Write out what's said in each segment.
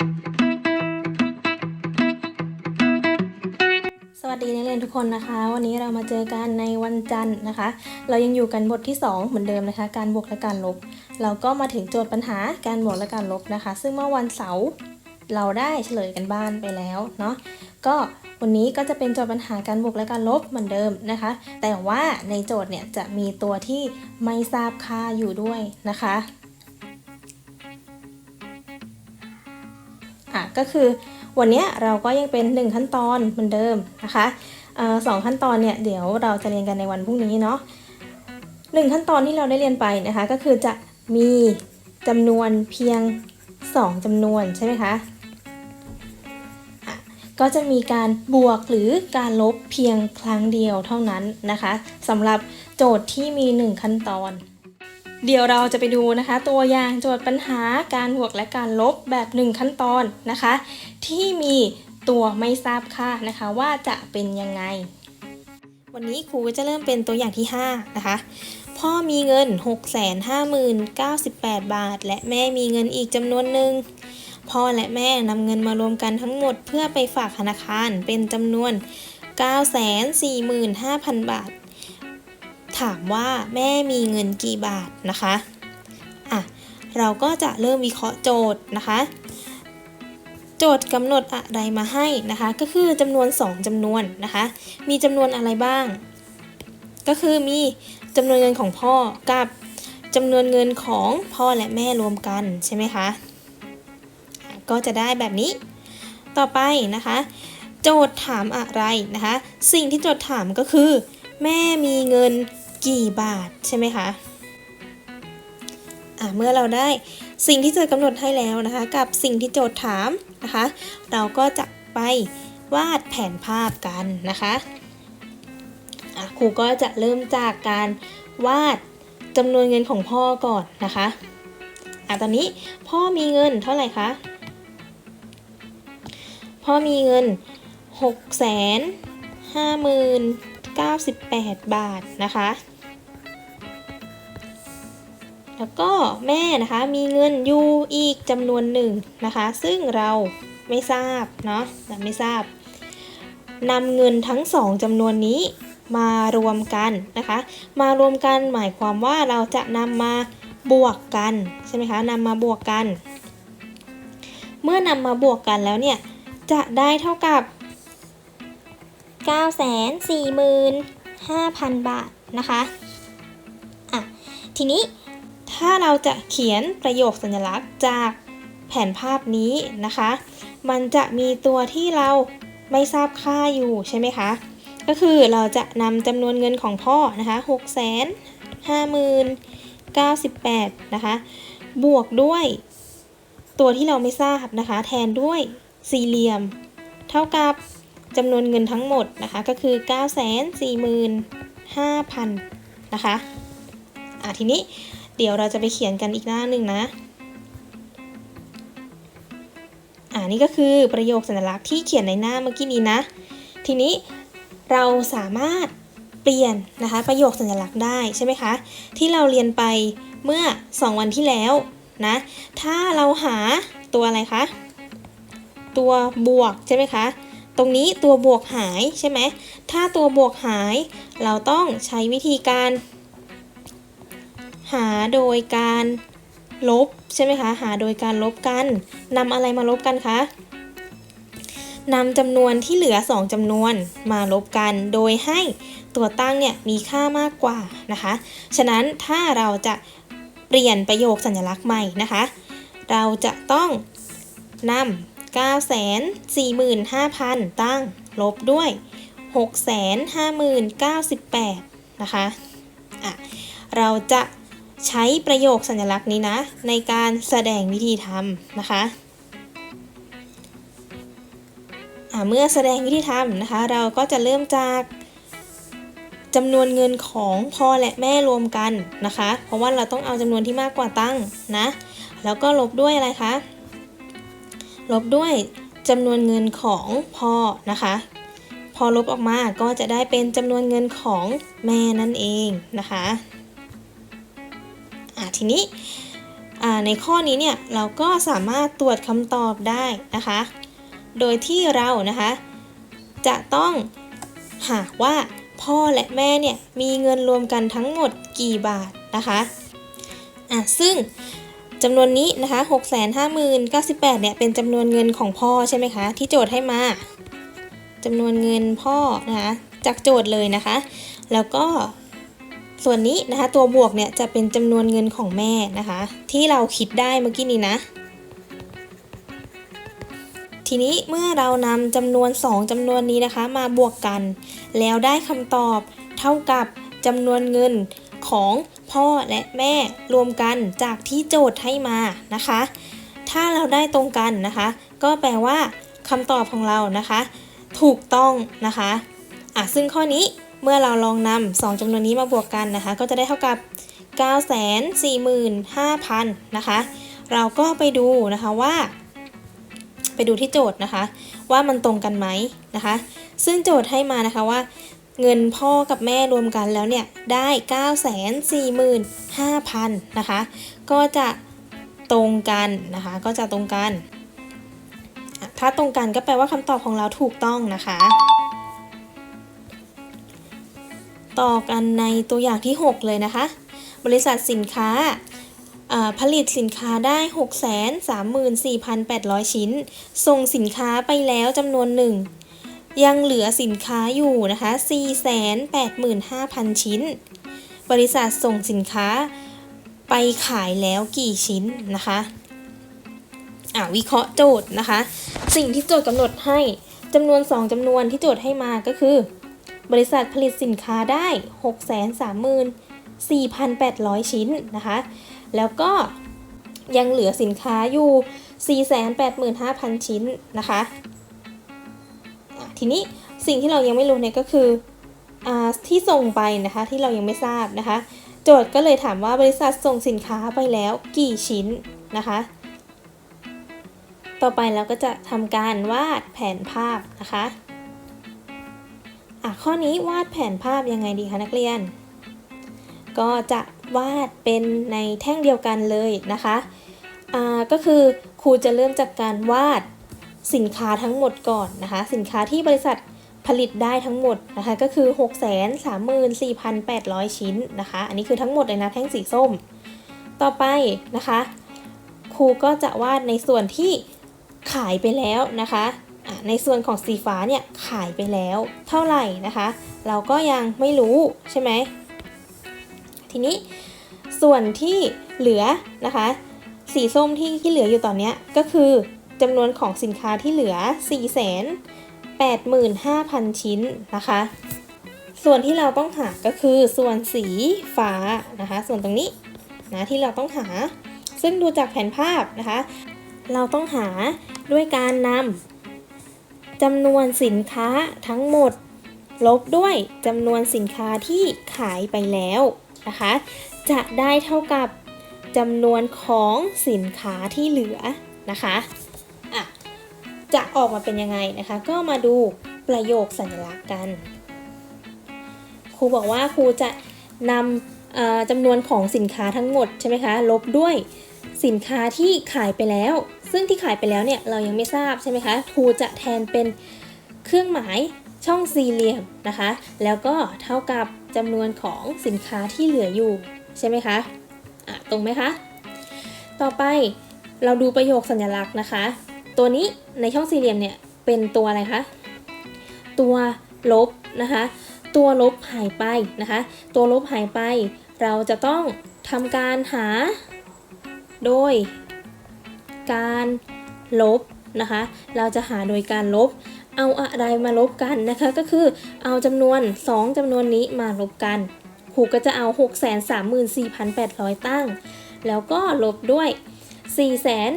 สวัสดีนักเรียนทุกคนนะคะ วันนี้เรามาเจอกันในวันจันทร์นะคะ เรายังอยู่กันบทที่ 2 เหมือนเดิมนะคะ การบวกและการลบ เราก็มาถึงโจทย์ปัญหาการบวกและการลบนะคะ ซึ่งเมื่อวันเสาร์เราได้เฉลยกันบ้านไปแล้วเนาะก็วันนี้ก็จะเป็นโจทย์ปัญหาการบวกและการลบเหมือนเดิมนะคะ แต่ว่าในโจทย์เนี่ยจะมีตัวที่ไม่ทราบค่าอยู่ด้วยนะคะ อะ ก็คือวันนี้เราก็ยังเป็น 1 ขั้นตอนเหมือนเดิมนะคะสองขั้นตอนเนี่ยเดี๋ยวเราจะเรียนกันในวันพรุ่งนี้เนาะหนึ่งขั้นตอนที่เราได้เรียนไปนะคะ ก็คือจะมีจำนวนเพียง 2จำนวนใช่ไหมคะอะก็จะมีการบวกหรือการลบเพียงครั้งเดียวเท่านั้นนะคะสำหรับโจทย์ที่มี 1 ขั้นตอน เดี๋ยวเราจะไปดูนะคะ ตัวอย่างโจทย์ปัญหาการบวกและการลบแบบ 1 ขั้นตอนนะคะ ที่มีตัวไม่ทราบค่านะคะว่าจะเป็นยังไง วันนี้ครูจะเริ่มเป็นตัวอย่างที่ 5 นะคะ พ่อมีเงิน 650,098 บาท และแม่มีเงินอีกจำนวนหนึ่งพ่อและแม่นำเงินมารวมกันทั้งหมดเพื่อไปฝากธนาคารเป็นจำนวน 945,000 บาท ถามว่าแม่มีเงินกี่บาทนะคะอะเราก็จะเริ่มวิเคราะห์โจทย์นะคะ โจทย์กำหนดอะไรมาให้นะคะ ก็คือจำนวน 2จำนวนนะคะ มีจำนวนอะไรบ้าง ก็คือมีจำนวนเงินของพ่อกับจำนวนเงินของพ่อและแม่รวมกันใช่ไหมคะก็จะได้แบบนี้ ต่อไปนะคะ โจทย์ถามอะไรนะคะ สิ่งที่โจทย์ถามก็คือ แม่มีเงิน กี่บาทใช่ไหมคะอะเมื่อเราได้สิ่งที่โจทย์กำหนดให้แล้วนะคะ กับสิ่งที่โจทย์ถามนะคะ เราก็จะไปวาดแผนภาพกันนะคะอะครูก็จะเริ่มจากการวาดจำนวนเงินของพ่อก่อนนะคะอะตอนนี้พ่อมีเงินเท่าไหร่คะ พ่อมีเงิน6 5 0 0 0 98 บาทนะคะ แล้วก็แม่นะคะมีเงินอยู่อีกจำนวนหนึ่งนะคะ ซึ่งเราไม่ทราบเนาะเราไม่ทราบนำเงินทั้งสองจำนวนนี้มารวมกันนะคะ มารวมกันหมายความว่าเราจะนำมาบวกกันใช่ไหมคะนำมาบวกกัน เมื่อนำมาบวกกันแล้วเนี่ยจะได้เท่ากับ 945,000 บาทนะคะอะทีนี้ ถ้าเราจะเขียนประโยคสัญลักษณ์จากแผนภาพนี้นะคะ มันจะมีตัวที่เราไม่ทราบค่าอยู่ใช่ไหมคะ ก็คือเราจะนำจำนวนเงินของพ่อนะคะ6 5 0 0 98นะคะ บวกด้วยตัวที่เราไม่ทราบนะคะ แทนด้วยสี่เหลี่ยม เท่ากับจำนวนเงินทั้งหมดนะคะ ก็คือ 9 4 5 0 0 0 นะคะอะทีนี้ เดี๋ยวเราจะไปเขียนกันอีกหน้าหนึ่งนะ อ่านี่ก็คือประโยคสัญลักษณ์ที่เขียนในหน้าเมื่อกี้นี้นะ ทีนี้เราสามารถเปลี่ยนนะคะประโยคสัญลักษณ์ได้ใช่ไหมคะ ที่เราเรียนไปเมื่อ 2 วันที่แล้วนะ ถ้าเราหาตัวอะไรคะ ตัวบวกใช่ไหมคะ ตรงนี้ตัวบวกหายใช่ไหม ถ้าตัวบวกหาย เราต้องใช้วิธีการ โดยการลบใช่ไหมคะ หาโดยการลบกันนำอะไรมาลบกันคะนำจำนวนที่เหลือ 2จำนวนมาลบกันโดยให้ตัวตั้งเนี่ยมีค่ามากกว่านะคะ ฉะนั้นถ้าเราจะเปลี่ยนประโยคสัญลักษณ์ใหม่นะคะ เราจะต้องนำ945,000 ตั้งลบด้วย 650,098 นะคะอะเราจะ ใช้ประโยคสัญลักษณ์นี้นะ ในการแสดงวิธีทำนะคะอะเมื่อแสดงวิธีทำนะคะ เราก็จะเริ่มจากจำนวนเงินของพ่อและแม่รวมกันนะคะ เพราะว่าเราต้องเอาจำนวนที่มากกว่าตั้งนะ แล้วก็ลบด้วยอะไรคะ ลบด้วยจำนวนเงินของพ่อนะคะ พอลบออกมาก็จะได้เป็นจำนวนเงินของแม่นั่นเองนะคะ อะทีนี้ในข้อนี้เนี่ยเราก็สามารถตรวจคำตอบได้นะคะ โดยที่เรานะคะ จะต้องหาว่าพ่อและแม่เนี่ยมีเงินรวมกันทั้งหมดกี่บาทนะคะอะซึ่งจำนวนนี้นะคะ 6 5 0 0 98เนี่ยเป็นจำนวนเงินของพ่อใช่ไหมคะ ที่โจทย์ให้มาจำนวนเงินพ่อนะคะ จากโจทย์เลยนะคะ แล้วก็ ส่วนนี้นะคะตัวบวกเนี่ยจะเป็นจำนวนเงินของแม่นะคะ ที่เราคิดได้เมื่อกี้นี้นะ ทีนี้เมื่อเรานำจำนวน 2จำนวนนี้นะคะ มาบวกกัน แล้วได้คำตอบเท่ากับจำนวนเงินของพ่อและแม่รวมกันจากที่โจทย์ให้มานะคะ ถ้าเราได้ตรงกันนะคะ ก็แปลว่าคำตอบของเรานะคะ ถูกต้องนะคะอะซึ่งข้อนี้ เมื่อเราลองนำสองจำนวนนี้มาบวกกันนะคะ ก็จะได้เท่ากับ 945,000 นะคะ เราก็ไปดูนะคะว่า ไปดูที่โจทย์นะคะ ว่ามันตรงกันไหมนะคะ ซึ่งโจทย์ให้มานะคะว่าเงินพ่อกับแม่รวมกันแล้วเนี่ย ได้ 945,000 นะคะ ก็จะตรงกันนะคะ ก็จะตรงกัน ถ้าตรงกันก็แปลว่าคำตอบของเราถูกต้องนะคะ ต่อกันในตัวอย่างที่ 6 เลยนะคะ บริษัทสินค้าผลิตสินค้าได้ 634,800 ชิ้น ส่งสินค้าไปแล้วจำนวนหนึ่ง ยังเหลือสินค้าอยู่นะคะ 485,000 ชิ้น บริษัทส่งสินค้าไปขายแล้วกี่ชิ้นนะคะอ่าวิเคราะห์โจทย์นะคะ สิ่งที่โจทย์กำหนดให้จำนวน 2จำนวนที่โจทย์ให้มาก็คือ บริษัทผลิตสินค้าได้ 634,800 ชิ้นนะคะ แล้วก็ยังเหลือสินค้าอยู่ 485,000 ชิ้นนะคะ ทีนี้สิ่งที่เรายังไม่รู้เนี่ยก็คืออที่ส่งไปนะคะที่เรายังไม่ทราบนะคะ โจทย์ก็เลยถามว่าบริษัทส่งสินค้าไปแล้วกี่ชิ้นนะคะ ต่อไปเราก็จะทำการวาดแผนภาพนะคะ อะข้อนี้วาดแผนภาพยังไงดีคะนักเรียน ก็จะวาดเป็นในแท่งเดียวกันเลยนะคะอ่าก็คือครูจะเริ่มจากการวาดสินค้าทั้งหมดก่อนนะคะ สินค้าที่บริษัทผลิตได้ทั้งหมดนะคะก็คือ 634,800 ชิ้นนะคะ อันนี้คือทั้งหมดเลยนะแท่งสีส้ม ต่อไปนะคะ ครูก็จะวาดในส่วนที่ขายไปแล้วนะคะอะ ในส่วนของสีฟ้าเนี่ยขายไปแล้ว เท่าไหร่นะคะ เราก็ยังไม่รู้ใช่ไหมทีนี้ส่วนที่เหลือนะคะ สีส้มที่ที่เหลืออยู่ตอนนี้ก็คือจำนวนของสินค้าที่เหลือ 485,000 ชิ้นนะคะ ส่วนที่เราต้องหาก็คือส่วนสีฟ้านะคะ ส่วนตรงนี้นะที่เราต้องหา ซึ่งดูจากแผนภาพนะคะ เราต้องหาด้วยการนำ จำนวนสินค้าทั้งหมด ลบด้วยจำนวนสินค้าที่ขายไปแล้วนะคะ จะได้เท่ากับจำนวนของสินค้าที่เหลือนะคะะจะออกมาเป็นยังไงนะคะ ก็มาดูประโยคสัญลักษณ์กัน ครูบอกว่าครูจะนำจำนวนของสินค้าทั้งหมดใช่ไหมคะ ลบด้วยสินค้าที่ขายไปแล้ว ซึ่งที่ขายไปแล้วเนี่ยเรายังไม่ทราบใช่ไหมคะครูจะแทนเป็นเครื่องหมายช่องสี่เหลี่ยมนะคะ แล้วก็เท่ากับจำนวนของสินค้าที่เหลืออยู่ใช่ไหมคะอะตรงไหมคะ ต่อไปเราดูประโยคสัญลักษณ์นะคะ ตัวนี้ในช่องสี่เหลี่ยมเนี่ยเป็นตัวอะไรคะ ตัวลบนะคะ ตัวลบหายไปนะคะ ตัวลบหายไป เราจะต้องทำการหา โดย การลบนะคะ เราจะหาโดยการลบ เอาอะไรมาลบกันนะคะ ก็คือเอาจำนวน 2จำนวนนี้มาลบกันครูก็จะเอา 634,800 ตั้ง แล้วก็ลบด้วย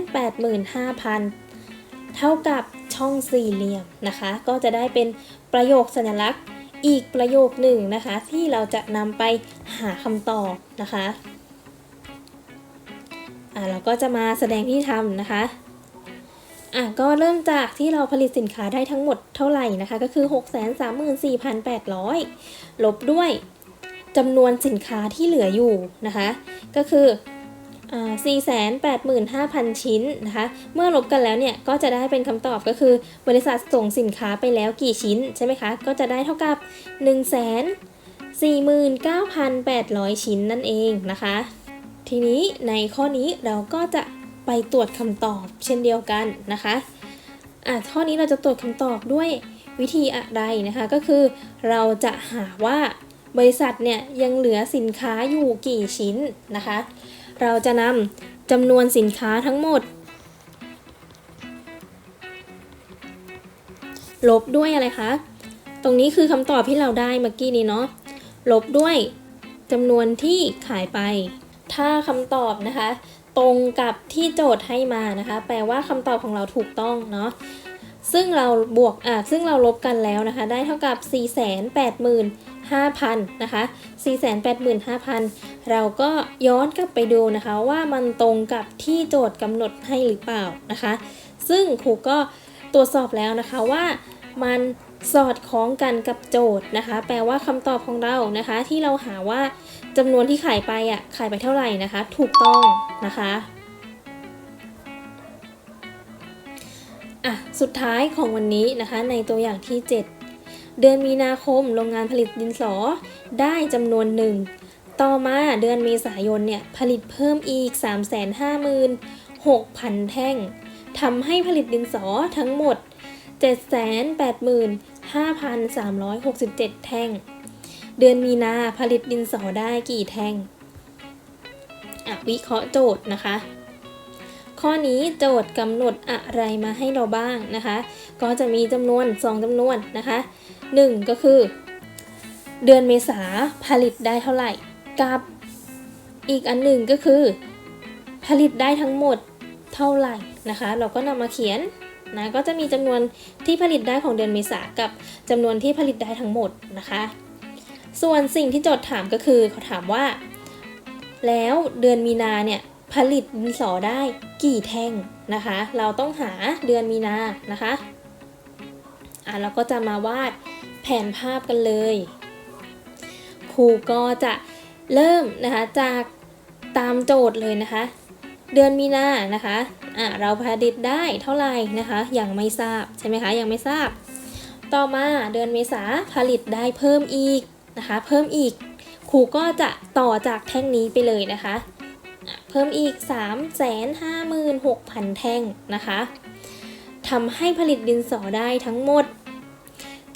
485,000 เท่ากับช่องสี่เหลี่ยมนะคะ ก็จะได้เป็นประโยคสัญลักษณ์อีกประโยคหนึ่งนะคะ ที่เราจะนำไปหาคำตอบนะคะ อ่าเราก็จะมาแสดงที่ทำนะคะอะก็เริ่มจากที่เราผลิตสินค้าได้ทั้งหมดเท่าไหร่นะคะ ก็คือ 634,800 ลบด้วยจำนวนสินค้าที่เหลืออยู่นะคะ ก็คือ485,000 ชิ้นนะคะ เมื่อลบกันแล้วเนี่ย ก็จะได้เป็นคำตอบก็คือบริษัทส่งสินค้าไปแล้วกี่ชิ้นใช่ไหมคะ ก็จะได้เท่ากับ 149,800 ชิ้นนั่นเองนะคะ ทีนี้ในข้อนี้เราก็จะไปตรวจคำตอบเช่นเดียวกันนะคะอะข้อนี้เราจะตรวจคำตอบด้วยวิธีอะไรนะคะก็คือเราจะหาว่าบริษัทเนี่ยยังเหลือสินค้าอยู่กี่ชิ้นนะคะ เราจะนำจำนวนสินค้าทั้งหมด ลบด้วยอะไรคะ ตรงนี้คือคำตอบที่เราได้เมื่อกี้นี้เนาะลบด้วยจำนวนที่ขายไป ถ้าคำตอบนะคะ ตรงกับที่โจทย์ให้มานะคะ แปลว่าคำตอบของเราถูกต้องเนาะซึ่งเราบวกอะซึ่งเราลบกันแล้วนะคะ ได้เท่ากับ 485,000นะคะ485,000 เราก็ย้อนกลับไปดูนะคะว่ามันตรงกับที่โจทย์กำหนดให้หรือเปล่านะคะ ซึ่งครูก็ตรวจสอบแล้วนะคะว่ามัน สอดคล้องกันกับโจทย์นะคะ แปลว่าคำตอบของเรานะคะ ที่เราหาว่าจำนวนที่ขายไปอะขายไปเท่าไหร่นะคะ ถูกต้องนะคะอะสุดท้ายของวันนี้นะคะ ในตัวอย่างที่ 7 เดือนมีนาคมโรงงานผลิตดินสอได้จำนวนหนึ่งต่อมาเดือนเมษายนเนี่ยผลิตเพิ่มอีก 356,000 แท่งทำให้ผลิตดินสอทั้งหมด 5,367 แท่ง เดือนมีนาผลิตดินสอได้กี่แท่งอะวิเคราะห์โจทย์นะคะ ข้อนี้โจทย์กำหนดอะไรมาให้เราบ้างนะคะ ก็จะมีจำนวน 2จำนวนนะคะ 1 ก็คือ เดือนเมษาผลิตได้เท่าไหร่ กับอีกอันหนึ่งก็คือ ผลิตได้ทั้งหมดเท่าไหร่นะคะ เราก็นำมาเขียน นะก็จะมีจำนวนที่ผลิตได้ของเดือนเมษากับจำนวนที่ผลิตได้ทั้งหมดนะคะ ส่วนสิ่งที่โจทย์ถามก็คือเขาถามว่า แล้วเดือนมีนาเนี่ยผลิตดินสอได้กี่แท่งนะคะ เราต้องหาเดือนมีนานะคะอะเราก็จะมาวาดแผนภาพกันเลยครูก็จะเริ่มนะคะจากตามโจทย์เลยนะคะ เดือนมีนานะคะอะเราผลิตได้เท่าไหร่นะคะ ยังไม่ทราบใช่ไหมคะยังไม่ทราบ ต่อมาเดือนเมษาผลิตได้เพิ่มอีกนะคะ เพิ่มอีกครูก็จะต่อจากแท่งนี้ไปเลยนะคะ เพิ่มอีก 356,000 แท่งนะคะทำให้ผลิตดินสอได้ทั้งหมด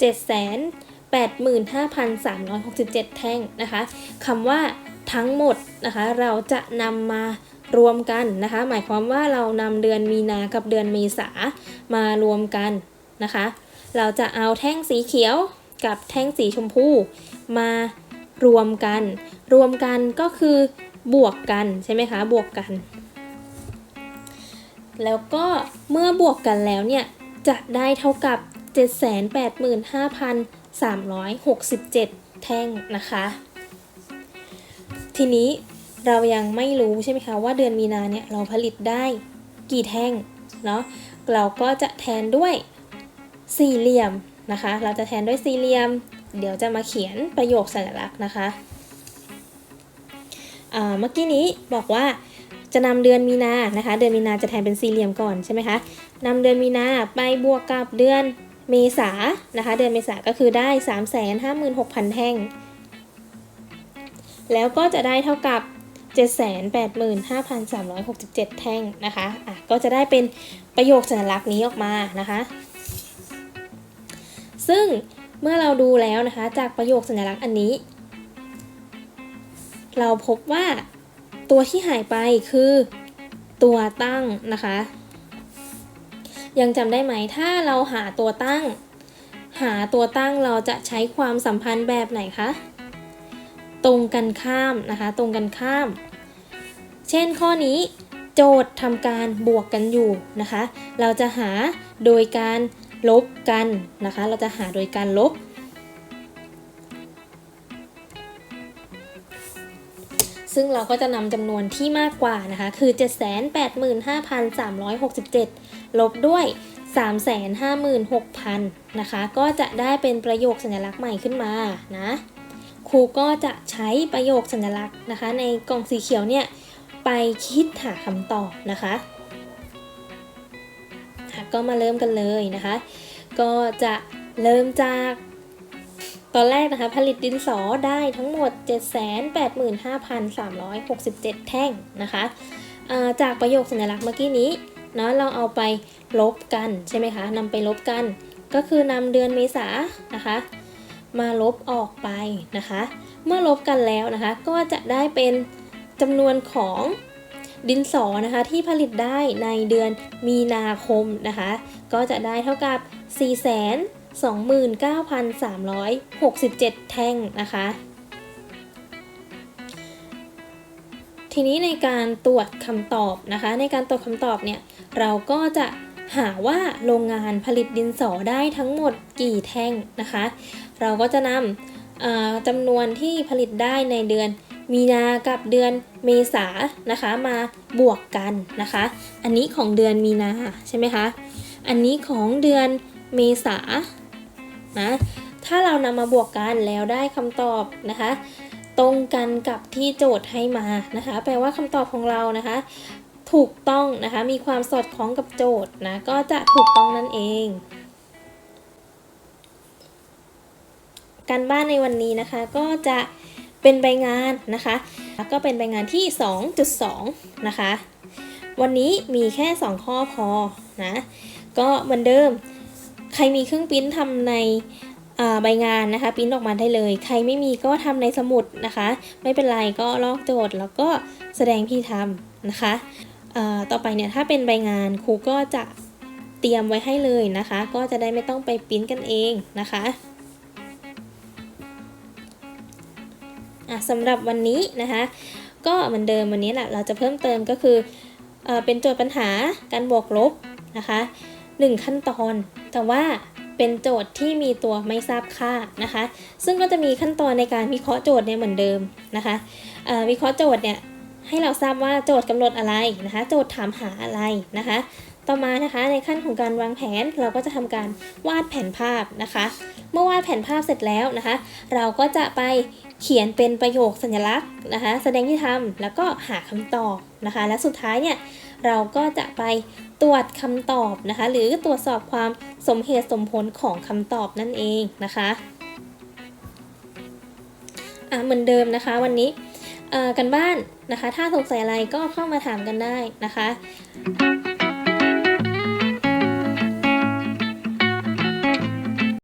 785,367 แท่งนะคะคำว่าทั้งหมดนะคะ เราจะนำมา รวมกันนะคะ หมายความว่าเรานำเดือนมีนากับเดือนเมษามารวมกันนะคะ เราจะเอาแท่งสีเขียวกับแท่งสีชมพูมารวมกัน รวมกันก็คือบวกกันใช่ไหมคะบวกกัน แล้วก็เมื่อบวกกันแล้วเนี่ย จะได้เท่ากับ 785,367 แท่งนะคะ ทีนี้ เรายังไม่รู้ใช่ไหมคะว่าเดือนมีนาเนี่ยเราผลิตได้กี่แท่งเนาะเราก็จะแทนด้วยสี่เหลี่ยมนะคะ เราจะแทนด้วยสี่เหลี่ยม เดี๋ยวจะมาเขียนประโยคสัญลักษณ์นะคะเมื่อกี้นี้บอกว่าจะนำเดือนมีนานะคะ เดือนมีนาจะแทนเป็นสี่เหลี่ยมก่อนใช่ไหมคะนำเดือนมีนาไปบวกกับเดือนเมษานะคะ เดือนเมษาก็คือได้ 356,000 แท่ง แล้วก็จะได้เท่ากับ 785,367 แท่งนะคะอะก็จะได้เป็นประโยคสัญลักษณ์นี้ออกมานะคะ ซึ่งเมื่อเราดูแล้วนะคะ จากประโยคสัญลักษณ์อันนี้ เราพบว่าตัวที่หายไปคือตัวตั้งนะคะ ยังจำได้ไหมถ้าเราหาตัวตั้ง หาตัวตั้งเราจะใช้ความสัมพันธ์แบบไหนคะ ตรงกันข้ามนะคะ ตรงกันข้าม เช่นข้อนี้โจทย์ทำการบวกกันอยู่นะคะ เราจะหาโดยการลบกันนะคะ เราจะหาโดยการลบ ซึ่งเราก็จะนำจำนวนที่มากกว่านะคะ คือ 785,367 ลบด้วย 356,000 นะคะ ก็จะได้เป็นประโยคสัญลักษณ์ใหม่ขึ้นมานะ ครูก็จะใช้ประโยคสัญลักษณ์นะคะ ในกล่องสีเขียวเนี่ยไปคิดหาคำตอบนะคะก็มาเริ่มกันเลยนะคะ ก็จะเริ่มจากตอนแรกนะคะผลิตดินสอได้ทั้งหมด 785,367 แท่งนะคะาจากประโยคสัญลักษณ์เมื่อกี้นี้เนาะเราเอาไปลบกันใช่ไหมคะนำไปลบกัน ก็คือนำเดือนเมษานะคะ มาลบออกไปนะคะ เมื่อลบกันแล้วนะคะ ก็จะได้เป็นจำนวนของดินสอนะคะที่ผลิตได้ในเดือนมีนาคมนะคะ ก็จะได้เท่ากับ 429,367 แท่งนะคะ ทีนี้ในการตรวจคำตอบนะคะ ในการตรวจคำตอบเนี่ยเราก็จะหาว่าโรงงานผลิตดินสอได้ทั้งหมดกี่แท่งนะคะ เราก็จะนำจำนวนที่ผลิตได้ในเดือนมีนากับเดือนเมษานะคะมาบวกกันนะคะ อันนี้ของเดือนมีนาใช่ไหมคะ อันนี้ของเดือนเมษานะ ถ้าเรานำมาบวกกันแล้วได้คำตอบนะคะ ตรงกันกับที่โจทย์ให้มานะคะ แปลว่าคำตอบของเรานะคะ ถูกต้องนะคะ มีความสอดคล้องกับโจทย์นะ ก็จะถูกต้องนั่นเอง การบ้านในวันนี้นะคะ ก็จะเป็นใบงานนะคะก็เป็นใบงานที่ 2.2 นะคะ วันนี้มีแค่ 2 ข้อพอนะ ก็เหมือนเดิม ใครมีเครื่องปริ้นทำในอ่าใบงานนะคะปริ้นออกมาได้เลย ใครไม่มีก็ทำในสมุดนะคะ ไม่เป็นไรก็ลอกโจทย์แล้วก็แสดงพี่ทำนะคะต่อไปเนี่ยถ้าเป็นใบงานครูก็จะเตรียมไว้ให้เลยนะคะ ก็จะได้ไม่ต้องไปปริ้นกันเองนะคะ อะสำหรับวันนี้นะคะ ก็เหมือนเดิมวันนี้แหละเราจะเพิ่มเติมก็คือเออเป็นโจทย์ปัญหาการบวกลบนะคะหนึ่งขั้นตอน แต่ว่าเป็นโจทย์ที่มีตัวไม่ทราบค่านะคะ ซึ่งก็จะมีขั้นตอนในการวิเคราะห์โจทย์เนี่ยเหมือนเดิมนะคะวิเคราะห์โจทย์เนี่ยให้เราทราบว่าโจทย์กำหนดอะไรนะคะ โจทย์ถามหาอะไรนะคะ ต่อมานะคะในขั้นของการวางแผนเราก็จะทำการวาดแผนภาพนะคะ เมื่อวาดแผนภาพเสร็จแล้วนะคะ เราก็จะไปเขียนเป็นประโยคสัญลักษณ์นะคะ แสดงที่ทำแล้วก็หาคำตอบนะคะ และสุดท้ายเนี่ยเราก็จะไปตรวจคำตอบนะคะ หรือตรวจสอบความสมเหตุสมผลของคำตอบนั่นเองนะคะอะเหมือนเดิมนะคะวันนี้กันบ้านนะคะ ถ้าสงสัยอะไรก็เข้ามาถามกันได้นะคะ